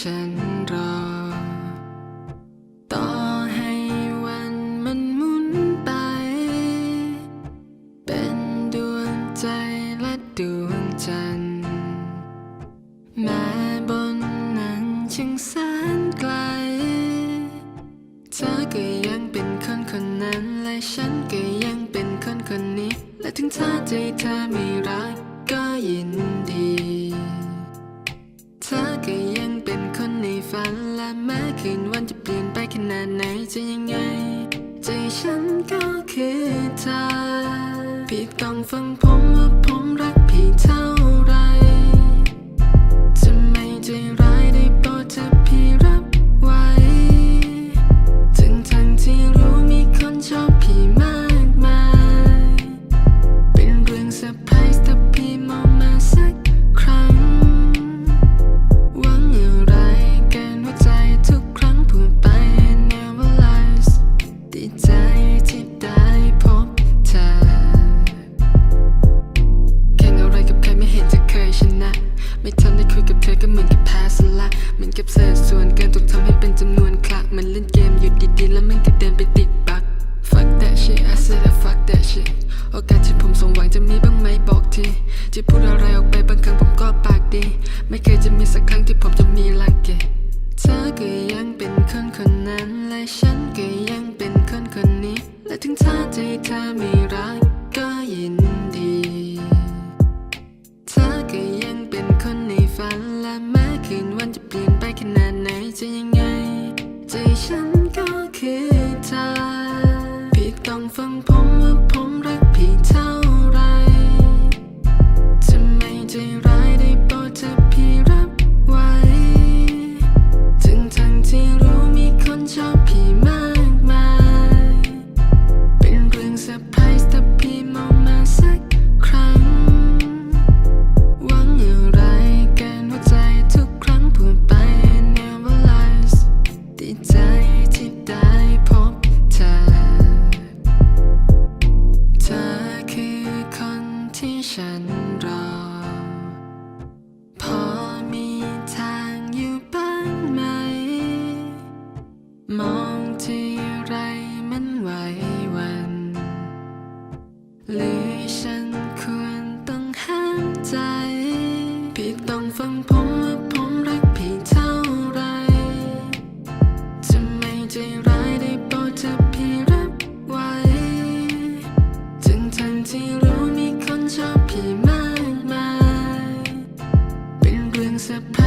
ฉันรอ ต่อให้วันมันหมุนไป เป็นดวงใจและดวงจันทร์แม้บนนั้นช่างแสนไกล เธอก็ยังเป็นคนคนนั้น และฉันก็ยังเป็นคนคนนี้ และถึงเธอใจเธอไม่รักก็ยิน แม้คืนวันจะเปลี่ยนไปขนาดไหนจะยังไง ใจฉันก็คือเธอพี่ต้องฟังผมว่าผมรักพี่เท่าไรจะไม่ใจร้าย เหมือนกับเศษส่วนเกินถูกทำให้เป็นจำนวนคละมันเล่นเกมอยู่ดีๆ แล้วมันก็เดินไปติดบัก fuck that shit I said I fuck that shit โอกาสที่ผมสมหวังจะมีบ้างไหมบอกที ที่พูดอะไรออกไปบางครั้งผมก็ปากดี ไม่เคยจะมีสักครั้งที่ผมจะมีลักเกเธอก็ยังเป็นคนคนนั้นและฉันก็ยังเป็นคนคนนี้ และถึงเธอใจเธอไม่รักก็ยินดี ใจฉันก็คือเธอพี่ต้องฟังผมว่าผม ฉันรอ พอมีทางอยู่บ้างไหม มองที่ไรมันไหวหวัน หรือฉันควรต้องห้ามใจ พี่ต้องฟังผมว่า ที่มากมาย เป็นเรื่องเซอร์ไพร